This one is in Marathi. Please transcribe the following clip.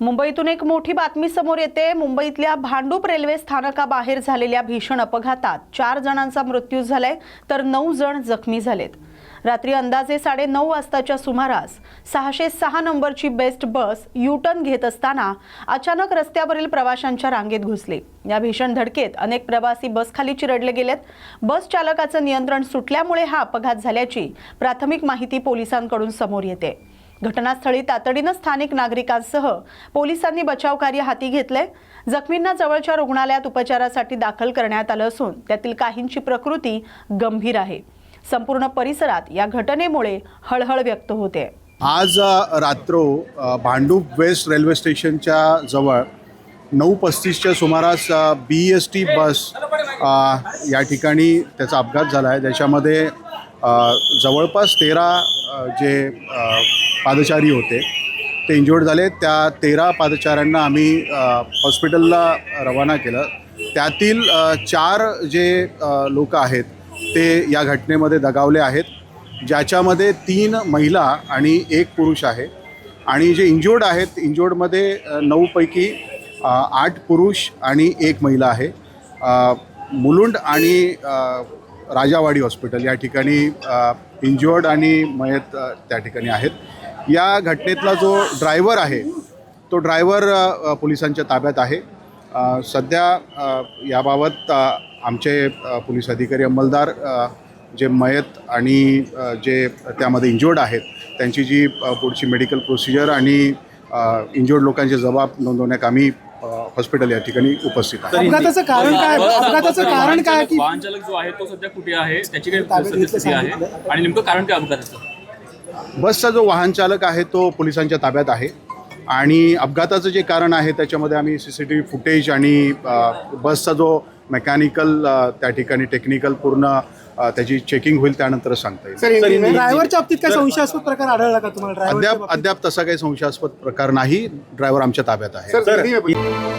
मुंबईतून एक मोठी बातमी समोर येते. मुंबईतल्या भांडूप रेल्वे स्थानकाबाहेर झालेल्या भीषण अपघातात चार जणांचा मृत्यू झालाय तर नऊ जण जखमी झालेत. रात्री अंदाजे साडे नऊ वाजताच्या सुमारास सहाशे सहा नंबरची बेस्ट बस युटर्न घेत असताना अचानक रस्त्यावरील प्रवाशांच्या रांगेत घुसली. या भीषण धडकेत अनेक प्रवासी बसखाली चिरडले गेलेत. बस चालकाचं नियंत्रण सुटल्यामुळे हा अपघात झाल्याची प्राथमिक माहिती पोलिसांकडून समोर येते. घटनास्थळी तातडीनं स्थानिक नागरिकांसह पोलिसांनी बचाव कार्य हाती घेतले जखमींना जवळच्या रुग्णालयात उपचारासाठी दाखल करण्यात आलं असून त्यातील काहींची प्रकृती गंभीर आहे. संपूर्ण परिसरात या घटनेमुळे हळहळ व्यक्त होते. आज रात्रो रात्र भांडूप वेस्ट रेल्वे स्टेशनच्या जवळ नऊ पस्तीसच्या सुमारास बी एस टी बस या ठिकाणी त्याचा अपघात झाला आहे. ज्याच्यामध्ये जवळपास तेरा जे पादचारी होते. ते इंजुर्ड झाले. त्या तेरा पादचाऱ्यांना आम्ही हॉस्पिटलला रवाना केलं. त्यातील चार जे लोक आहेत ते या घटनेमध्ये दगावले आहेत. ज्याच्यामध्ये तीन महिला आणि एक पुरुष आहे. आणि जे इंज्युर्ड आहेत इंज्युर्डमध्ये नऊपैकी आठ पुरुष आणि एक महिला आहे. मुलुंड आणि राजावाडी हॉस्पिटल या ठिकाणी इंज्युर्ड आणि मयत त्या ठिकाणी आहेत. या घटनेतला जो ड्रायव्हर आहे तो ड्रायव्हर पोलिसांच्या ताब्यात आहे. सध्या याबाबत आमचे पोलीस अधिकारी अंमलदार जे मयत आणि जे त्यामध्ये इंज्युर्ड आहेत त्यांची जी पुढची मेडिकल प्रोसिजर आणि इंज्युर्ड लोकांचे जबाब नोंदवण्यात आम्ही हॉस्पिटल या ठिकाणी उपस्थित आहे अपघाताचं कारण काय अपघाताचं कारण काय की वाहन चालक जो आहे तो सध्या कुठे आहे? त्याची काही आहे. आणि नेमकं कारण काय अपघाताचं? बसचा जो वाहन चालक आहे तो पोलिसांच्या ताब्यात आहे. आणि अपघाताचं जे कारण आहे त्याच्यामध्ये आम्ही C C T V footage आणि बसचा जो मेकॅनिकल त्या ठिकाणी टेक्निकल पूर्ण त्याची चेकिंग होईल त्यानंतरच सांगता येईल. ड्रायव्हरच्या बाबतीत काय संशयास्पद प्रकार आढळला का तुम्हाला? अद्याप अद्याप तसा काही संशयास्पद प्रकार नाही. ड्रायव्हर आमच्या ताब्यात आहे.